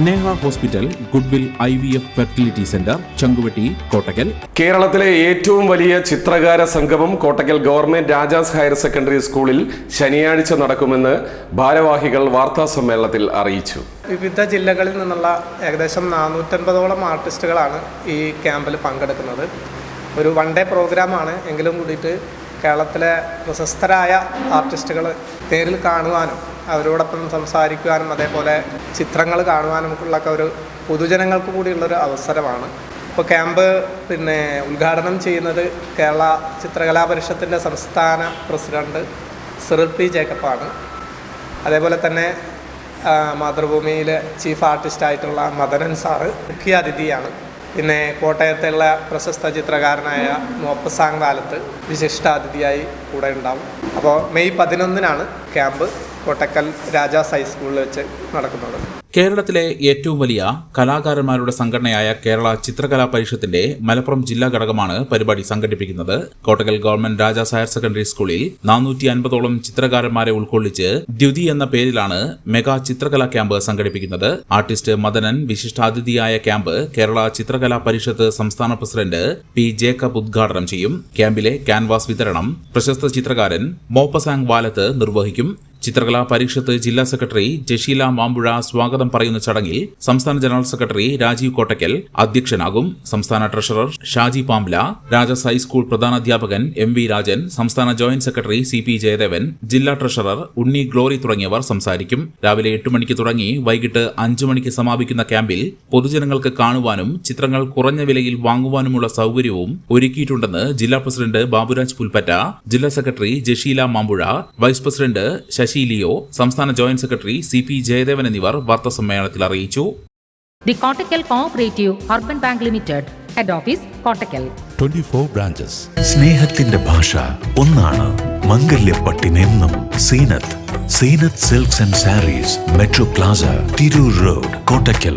Sneha hospital goodwill I V F fertility centre Changuvetty Kottakkal. കേരളത്തിലെ ഏറ്റവും വലിയ ചിത്രകാര സംഗമം Kottakkal government Rajas higher secondary സ്കൂളിൽ ശനിയാഴ്ച നടക്കുമെന്ന് ഭാരവാഹികൾ വാർത്താ സമ്മേളനത്തിൽ അറിയിച്ചു. വിവിധ ജില്ലകളിൽ നിന്നുള്ള ഏകദേശം നാനൂറ്റൻപതോളം ആർട്ടിസ്റ്റുകളാണ് ഈ ക്യാമ്പിൽ പങ്കെടുക്കുന്നത്. ഒരു വൺ ഡേ പ്രോഗ്രാമാണ് എങ്കിലും കൂടിയിട്ട് കേരളത്തിലെ പ്രശസ്തരായ ആർട്ടിസ്റ്റുകൾ നേരിൽ കാണുവാനും അവരോടൊപ്പം സംസാരിക്കുവാനും അതേപോലെ ചിത്രങ്ങൾ കാണുവാനും ഉള്ളൊക്കെ ഒരു പൊതുജനങ്ങൾക്ക് കൂടിയുള്ളൊരു അവസരമാണ്. ഇപ്പോൾ ക്യാമ്പ് പിന്നെ ഉദ്ഘാടനം ചെയ്യുന്നത് കേരള ചിത്രകലാ പരിഷത്തിന്റെ സംസ്ഥാന പ്രസിഡന്റ് സിറിൽ പി ജേക്കബാണ്. അതേപോലെ തന്നെ മാതൃഭൂമിയിലെ ചീഫ് ആർട്ടിസ്റ്റായിട്ടുള്ള മദനൻ സാറ് മുഖ്യ അതിഥിയാണ്. പിന്നെ കോട്ടയത്തുള്ള പ്രശസ്ത ചിത്രകാരനായ മോപ്പസാങ് കാലത്ത് വിശിഷ്ടാതിഥിയായി കൂടെ ഉണ്ടാവും. അപ്പോൾ മെയ് പതിനൊന്നിനാണ് ക്യാമ്പ്. കോട്ടക്കൽ രാജാസ് ഹൈസ്കൂളിൽ വെച്ച് നടക്കുന്നത്. കേരളത്തിലെ ഏറ്റവും വലിയ കലാകാരന്മാരുടെ സംഘടനയായ കേരള ചിത്രകലാ പരിഷത്തിന്റെ മലപ്പുറം ജില്ലാ ഘടകമാണ് പരിപാടി സംഘടിപ്പിക്കുന്നത്. Kottakkal government Rajas higher secondary സ്കൂളിൽ നാനൂറ്റി അൻപതോളം ചിത്രകാരന്മാരെ ഉൾക്കൊള്ളിച്ച് ദ്യുതി എന്ന പേരിലാണ് മെഗാ ചിത്രകലാ ക്യാമ്പ് സംഘടിപ്പിക്കുന്നത്. ആർട്ടിസ്റ്റ് മദനൻ വിശിഷ്ടാതിഥിയായ ക്യാമ്പ് കേരള ചിത്രകലാ പരിഷത്ത് സംസ്ഥാന പ്രസിഡന്റ് പി ജേക്കബ് ഉദ്ഘാടനം ചെയ്യും. ക്യാമ്പിലെ ക്യാൻവാസ് വിതരണം പ്രശസ്ത ചിത്രകാരൻ മോപ്പസാങ് വാലത്ത് നിർവഹിക്കും. ചിത്രകലാ പരിഷത്ത് ജില്ലാ സെക്രട്ടറി ജഷീല മാമ്പുഴ സ്വാഗതം പറയുന്ന ചടങ്ങിൽ സംസ്ഥാന ജനറൽ സെക്രട്ടറി രാജീവ് കോട്ടക്കൽ അധ്യക്ഷനാകും സംസ്ഥാന treasurer Shaji Pambla Rajas high school പ്രധാനാധ്യാപകൻ M V Rajan സംസ്ഥാന joint secretary C P Jayadevan ജില്ലാ ട്രഷറർ ഉണ്ണി ഗ്ലോറി തുടങ്ങിയവർ സംസാരിക്കും. രാവിലെ എട്ട് മണിക്ക് തുടങ്ങി വൈകിട്ട് അഞ്ചു മണിക്ക് സമാപിക്കുന്ന ക്യാമ്പിൽ പൊതുജനങ്ങൾക്ക് കാണുവാനും ചിത്രങ്ങൾ കുറഞ്ഞ വിലയിൽ വാങ്ങുവാനുമുള്ള സൗകര്യവും ഒരുക്കിയിട്ടുണ്ടെന്ന് ജില്ലാ പ്രസിഡന്റ് ബാബുരാജ് പുൽപ്പറ്റ ജില്ലാ secretary Jasheela Mampuzha vice president Sasi Leo സംസ്ഥാന joint secretary C P Jayadevan എന്നിവർ വാർത്താസമ്മേളനത്തിൽ അറിയിച്ചു the Kottakkal Cooperative bank limited head office Kottakkal Kottakkal. 24 branches സ്നേഹത്തിന്റെ ഭാഷ ഒന്നാണ് മംഗല്യപ്പട്ടിനെന്നും Seenath Seenath silks and sarees metro plaza Tirur road Kottakkal